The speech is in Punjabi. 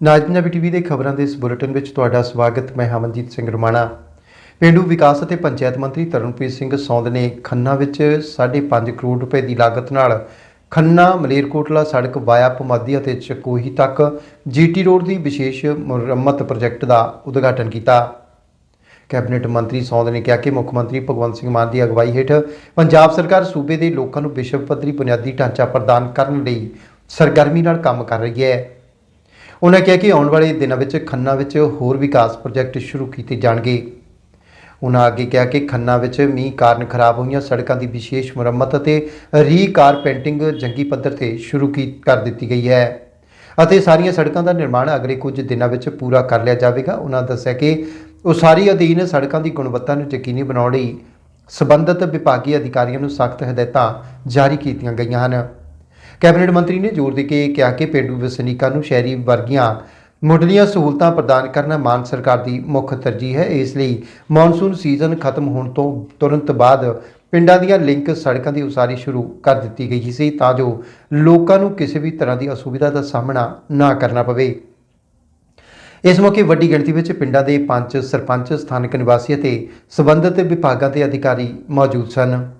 ਨਾਜ ਪੰਜਾਬੀ ਟੀਵੀ ਦੇ ਖਬਰਾਂ ਦੇ ਇਸ ਬੁਲੇਟਿਨ ਵਿੱਚ ਤੁਹਾਡਾ ਸਵਾਗਤ। ਮੈਂ ਹਮਨਜੀਤ ਸਿੰਘ ਰਮਾਣਾ। ਪਿੰਡੂ ਵਿਕਾਸ ਅਤੇ ਪੰਚਾਇਤ ਮੰਤਰੀ ਤਰਨਪ੍ਰੀਤ ਸਿੰਘ ਸੌਂਦ ਨੇ ਖੰਨਾ ਵਿੱਚ 5.5 ਕਰੋੜ ਰੁਪਏ ਦੀ ਲਾਗਤ ਨਾਲ ਖੰਨਾ, ਮਲੇਰਕੋਟਲਾ ਸੜਕ ਵਾਇਆ ਪਮਾਦੀ ਅਤੇ ਚਕੋਹੀ ਤੱਕ ਜੀਟੀ ਰੋਡ ਦੀ ਵਿਸ਼ੇਸ਼ ਮੁਰੰਮਤ ਪ੍ਰੋਜੈਕਟ ਦਾ ਉਦਘਾਟਨ ਕੀਤਾ। ਕੈਬਨਿਟ ਮੰਤਰੀ ਸੌਂਦ ਨੇ ਕਿਹਾ ਕਿ ਮੁੱਖ ਮੰਤਰੀ ਭਗਵੰਤ ਸਿੰਘ ਮਾਨ ਦੀ ਅਗਵਾਈ ਹੇਠ ਪੰਜਾਬ ਸਰਕਾਰ ਸੂਬੇ ਦੇ ਲੋਕਾਂ ਨੂੰ ਵਿਸ਼ਵ ਪੱਧਰੀ ਬੁਨਿਆਦੀ ਢਾਂਚਾ ਪ੍ਰਦਾਨ ਕਰਨ ਲਈ ਸਰਗਰਮੀ ਨਾਲ ਕੰਮ ਕਰ ਰਹੀ ਹੈ। ਉਹਨਾਂ ਕਿਹਾ ਕਿ ਆਉਣ ਵਾਲੇ ਦਿਨਾਂ ਵਿੱਚ ਖੰਨਾ ਵਿੱਚ ਹੋਰ ਵਿਕਾਸ ਪ੍ਰੋਜੈਕਟ ਸ਼ੁਰੂ ਕੀਤੇ ਜਾਣਗੇ। ਉਹਨਾਂ ਅੱਗੇ ਕਿਹਾ ਕਿ ਖੰਨਾ ਵਿੱਚ ਮੀਂਹ ਕਾਰਨ ਖਰਾਬ ਹੋਈਆਂ ਸੜਕਾਂ ਦੀ ਵਿਸ਼ੇਸ਼ ਮੁਰੰਮਤ ਅਤੇ ਰੀਕਾਰਪੈਂਟਿੰਗ ਜੰਗੀ ਪੱਧਰ ਤੇ ਸ਼ੁਰੂ ਕੀ ਕਰ ਦਿੱਤੀ ਗਈ ਹੈ ਅਤੇ ਸਾਰੀਆਂ ਸੜਕਾਂ ਦਾ ਨਿਰਮਾਣ ਅਗਲੇ ਕੁਝ ਦਿਨਾਂ ਵਿੱਚ ਪੂਰਾ ਕਰ ਲਿਆ ਜਾਵੇਗਾ। ਉਹਨਾਂ ਦੱਸਿਆ ਕਿ ਉਸਾਰੀ ਅਧੀਨ ਸੜਕਾਂ ਦੀ ਗੁਣਵੱਤਾ ਨੂੰ ਯਕੀਨੀ ਬਣਾਉਣ ਲਈ ਸਬੰਧਤ ਵਿਭਾਗੀ ਅਧਿਕਾਰੀਆਂ ਨੂੰ ਸਖਤ ਹਦਾਇਤਾਂ ਜਾਰੀ ਕੀਤੀਆਂ ਗਈਆਂ ਹਨ। ਕੈਬਨਿਟ ਮੰਤਰੀ ਨੇ ਜ਼ੋਰ ਦੇ ਕੇ ਕਿਹਾ ਕਿ ਪਿੰਡੂ ਵਸਨੀਕਾਂ ਨੂੰ ਸ਼ਹਿਰੀ ਵਰਗੀਆਂ ਮੁੱਢਲੀਆਂ ਸਹੂਲਤਾਂ ਪ੍ਰਦਾਨ ਕਰਨਾ ਮਾਨ ਸਰਕਾਰ ਦੀ ਮੁੱਖ ਤਰਜੀਹ ਹੈ। ਇਸ ਲਈ ਮੌਨਸੂਨ ਸੀਜ਼ਨ ਖਤਮ ਹੋਣ ਤੋਂ ਤੁਰੰਤ ਬਾਅਦ ਪਿੰਡਾਂ ਦੀਆਂ ਲਿੰਕ ਸੜਕਾਂ ਦੀ ਉਸਾਰੀ ਸ਼ੁਰੂ ਕਰ ਦਿੱਤੀ ਗਈ ਸੀ ਤਾਂ ਜੋ ਲੋਕਾਂ ਨੂੰ ਕਿਸੇ ਵੀ ਤਰ੍ਹਾਂ ਦੀ ਅਸੁਵਿਧਾ ਦਾ ਸਾਹਮਣਾ ਨਾ ਕਰਨਾ ਪਵੇ। ਇਸ ਮੌਕੇ ਵੱਡੀ ਗਿਣਤੀ ਵਿੱਚ ਪਿੰਡਾਂ ਦੇ ਪੰਚ ਸਰਪੰਚ, ਸਥਾਨਕ ਨਿਵਾਸੀ ਅਤੇ ਸਬੰਧਤ ਵਿਭਾਗਾਂ ਦੇ ਅਧਿਕਾਰੀ ਮੌਜੂਦ ਸਨ।